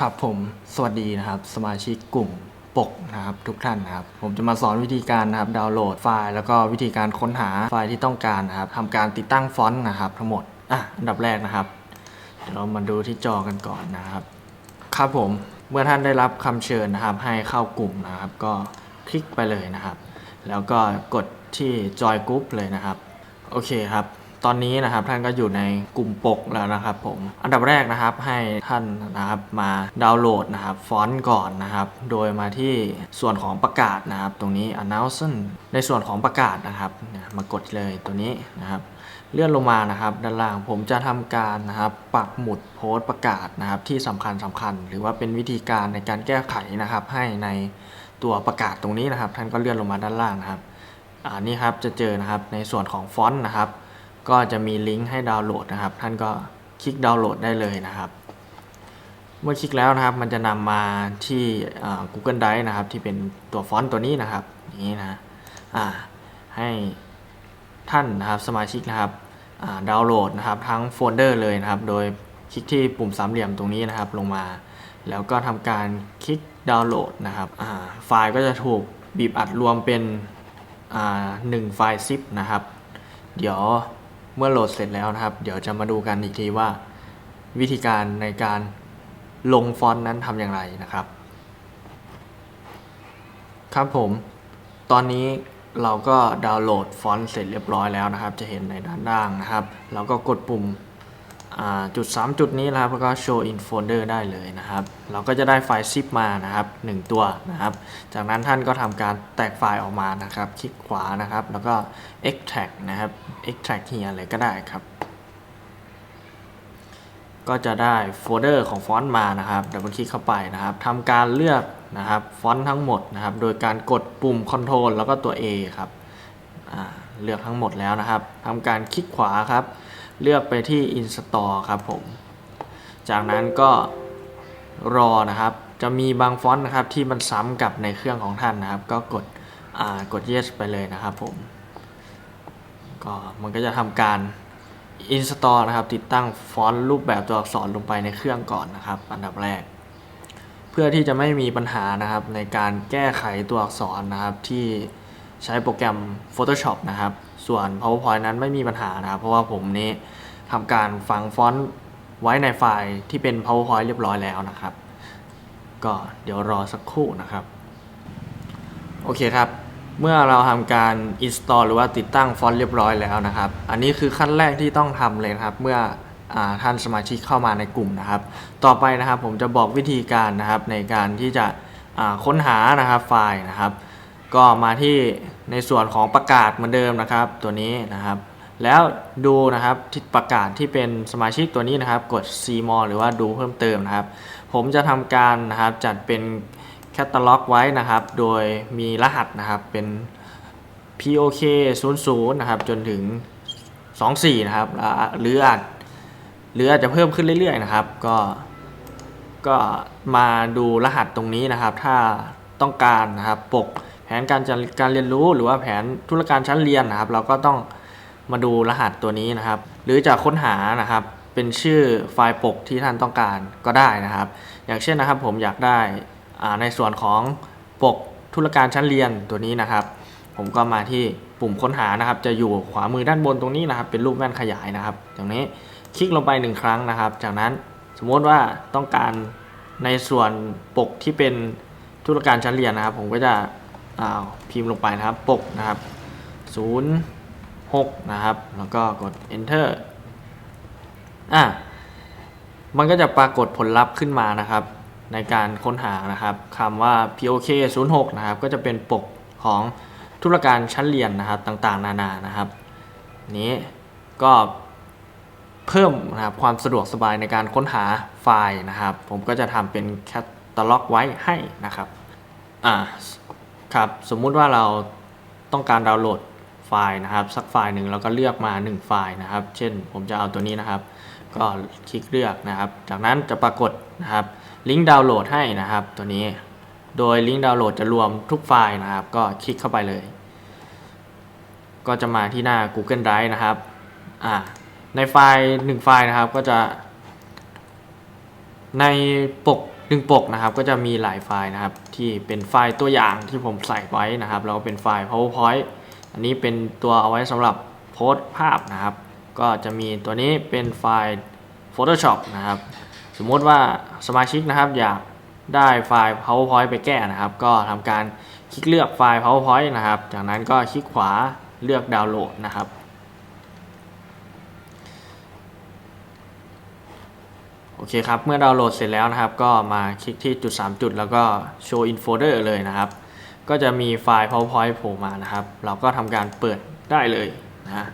ครับผมสวัสดีนะครับ สมาชิกกลุ่มปกนะครับทุกท่านนะครับ ผมจะมาสอนวิธีการนะครับดาวน์โหลดไฟล์ แล้วก็วิธีการค้นหาไฟล์ที่ต้องการนะครับทำการติดตั้งฟอนต์นะครับ ทั้งหมดอะอันดับแรกนะครับเดี๋ยวเรามาดูที่จอกันก่อนนะครับ ครับผมเมื่อท่านได้รับคำเชิญนะครับ ให้เข้ากลุ่มนะครับ ก็คลิกไปเลยนะครับ แล้วก็กดที่จอยกรุ๊ปเลยนะครับ โอเคครับ ตอนนี้นะครับท่านก็อยู่ในกลุ่มปกแล้วนะครับผมอันดับแรกนะครับให้ท่านนะครับมาดาวน์โหลดนะครับฟอนต์ก่อนนะครับ โดยมาที่ส่วนของประกาศนะครับ ตรงนี้ announcement ในส่วนของประกาศนะครับมากดเลยตัวนี้นะครับ เลื่อนลงมานะครับด้านล่างผมจะทำการนะครับปักหมุดโพสต์ประกาศนะครับ ที่สำคัญสำคัญ หรือว่าเป็นวิธีการในการแก้ไขนะครับ ให้ในตัวประกาศตรงนี้นะครับ ท่านก็เลื่อนลงมาด้านล่างนะครับอ่านี่ครับจะเจอนะครับในส่วนของฟอนต์นะครับ ก็จะมีลิงก์ให้ดาวน์โหลดนะครับ ท่านก็คลิกดาวน์โหลดได้เลยนะครับ เมื่อคลิกแล้วนะครับ มันจะนำมาที่ Google Drive นะครับ ที่เป็นตัวฟอนต์ตัวนี้นะครับนี้นะให้ท่านนะครับสมาชิกนะครับดาวน์โหลดนะครับทั้งโฟลเดอร์เลยนะครับ โดยคลิกที่ปุ่มสามเหลี่ยมตรงนี้นะครับลงมา แล้วก็ทำการคลิกดาวน์โหลดนะครับไฟล์ก็จะถูกบีบอัดรวมเป็นหนึ่งไฟล์ zip นะครับ เดี๋ยว เมื่อโหลดเสร็จแล้วนะครับ เดี๋ยวจะมาดูกันอีกทีว่า วิธีการในการลงฟอนต์นั้นทำอย่างไรนะครับ ครับผม ตอนนี้เราก็ดาวน์โหลดฟอนต์เสร็จเรียบร้อยแล้วนะครับ จะเห็นในด้านล่างนะครับ เราก็กดปุ่ม จุด 3 จุดนี้นะครับแล้วก็ show in folder ได้เลยนะครับ เราก็จะได้ไฟล์ zip มานะครับ 1 ตัวนะครับ จากนั้นท่านก็ทำการแตกไฟล์ออกมานะครับ คลิกขวานะครับ แล้วก็ extract นะครับ extract ที่อะไรก็ได้ครับ ก็จะได้โฟลเดอร์ของฟอนต์มานะครับดับเบิลคลิกเข้าไปนะครับทำการเลือกนะครับฟอนต์ทั้งหมดนะครับ โดยการกดปุ่ม Ctrl แล้วก็ตัว A ครับเลือกทั้งหมดแล้วนะครับทำการคลิกขวาครับ เลือกไปที่ Install ครับผม จากนั้นก็รอนะครับ จะมีบางฟอนต์นะครับที่มันซ้ำกับในเครื่องของท่านนะครับ ก็กดอ่ากด yes ไปเลยนะครับผม ก็มันก็จะทำการ install นะครับ ติดตั้งฟอนต์รูปแบบตัวอักษรลงไปในเครื่องก่อนนะครับ อันดับแรก เพื่อที่จะไม่มีปัญหานะครับในการแก้ไขตัวอักษรนะครับที่ ใช้โปรแกรม Photoshop นะครับ ส่วน PowerPoint นั้นไม่มีปัญหานะครับ เพราะว่าผมนี้ทำการฝังฟอนต์ไว้ในไฟล์ที่เป็น PowerPoint เรียบร้อยแล้วนะครับ ก็เดี๋ยวรอสักครู่นะครับ โอเคครับ เมื่อเราทำการ install หรือว่าติดตั้งฟอนต์เรียบร้อยแล้วนะครับ อันนี้คือขั้นแรกที่ต้องทำเลยนะครับ เมื่ออท่านสมาชิกเข้ามาในกลุ่มนะครับ ต่อไปนะครับผมจะบอกวิธีการนะครับในการที่จะค้นหานะครับไฟล์นะครับ ก็มาที่ในส่วนของประกาศเหมือนเดิมนะครับ ตัวนี้นะครับ แล้วดูนะครับที่ประกาศที่เป็นสมาชิกตัวนี้นะครับ กด see more หรือว่าดูเพิ่มเติมนะครับ ผมจะทำการนะครับจัดเป็นแคตตาล็อกไว้นะครับ โดยมีรหัสนะครับเป็น POK 00นะครับจนถึง 24 นะครับ หรืออาจหรืออาจจะเพิ่มขึ้นเรื่อยๆนะครับ ก็ก็มาดูรหัสตรงนี้นะครับ ถ้าต้องการนะครับปก นการจัดการเรียนรู้หรือว่าแผนธุรการชั้นเรียนนะครับ เราก็ต้องมาดูรหัสตัวนี้นะครับ หรือจะค้นหานะครับ เป็นชื่อไฟล์ปกที่ท่านต้องการก็ได้นะครับ อย่างเช่นนะครับผมอยากได้อ่าในส่วนของปกธุรการชั้นเรียนตัวนี้นะครับ ผมก็มาที่ปุ่มค้นหานะครับ จะอยู่ขวามือด้านบนตรงนี้นะครับ เป็นรูปแว่นขยายนะครับตรงนี้คลิกลงไปหนึ่งครั้งนะครับ จากนั้นสมมติว่าต้องการในส่วนปกที่เป็นธุรการชั้นเรียนนะครับ ผมก็จะ อาพิมพ์ลงไปนะครับปกนะครับ 06 นะครับ แล้วก็กด enter อะมันก็จะปรากฏผลลัพธ์ขึ้นมานะครับ ในการค้นหานะครับคำว่า POK 06 นะครับ ก็จะเป็นปกของธุรการชั้นเรียนนะครับต่างๆ นานานะครับ นี้ก็เพิ่มนะครับความสะดวกสบายในการค้นหาไฟล์นะครับ ผมก็จะทำเป็นแคตตาล็อกไว้ให้นะครับอ่า ครับสมมุติว่าเราต้องการดาวน์โหลดไฟล์นะครับ สักไฟล์หนึ่งเราก็เลือกมา 1 ไฟล์นะครับ เช่นผมจะเอาตัวนี้นะครับ ก็คลิกเลือกนะครับ จากนั้นจะปรากฏนะครับลิงก์ดาวน์โหลดให้นะครับ ตัวนี้โดยลิงก์ดาวน์โหลดจะรวมทุกไฟล์นะครับ ก็คลิกเข้าไปเลย ก็จะมาที่หน้า Google Drive นะครับอ่าในไฟล์1ไฟล์นะครับก็จะ ในปก หนึ่งปกนะครับก็จะมีหลายไฟล์นะครับ ที่เป็นไฟล์ตัวอย่างที่ผมใส่ไว้นะครับแล้วก็เป็นไฟล์ powerpoint อันนี้เป็นตัวเอาไว้สำหรับโพสต์ภาพนะครับ ก็จะมีตัวนี้เป็นไฟล์ Photoshop นะครับ สมมติว่าสมาชิกนะครับอยากได้ไฟล์ powerpoint ไปแก้นะครับ ก็ทำการคลิกเลือกไฟล์ powerpoint นะครับ จากนั้นก็คลิกขวาเลือกดาวน์โหลดนะครับ อเคครับ เมื่อดาวน์โหลดเสร็จแล้วนะครับ ก็มาคลิกที่จุด 3 จุด แล้วก็ show in folder เลยนะครับ ก็จะมีไฟล์ powerpoint โผล่มานะครับ เราก็ทำการเปิดได้เลยนะ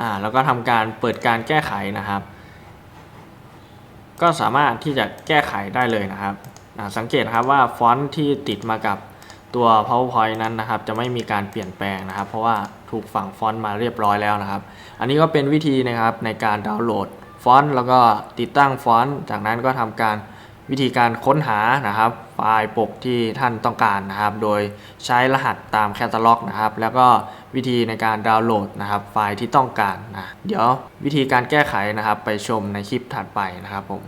อ่าแล้วก็ทำการเปิดการแก้ไขนะครับ ก็สามารถที่จะแก้ไขได้เลยนะครับสังเกตครับว่าฟอนต์ที่ติดมากับ ตัว powerpoint นั้นนะครับ จะไม่มีการเปลี่ยนแปลงนะครับ เพราะว่าถูกฝังฟอนต์มาเรียบร้อยแล้วนะครับ อันนี้ก็เป็นวิธีนะครับในการดาวน์โหลดฟอนต์แล้วก็ติดตั้งฟอนต์จากนั้นก็ทำการวิธีการค้นหานะครับ ไฟล์ปกที่ท่านต้องการนะครับ โดยใช้รหัสตามแคตตาล็อกนะครับ แล้วก็วิธีในการดาวน์โหลดนะครับ ไฟล์ที่ต้องการนะเดี๋ยววิธีการแก้ไขนะครับ ไปชมในคลิปถัดไปนะครับผม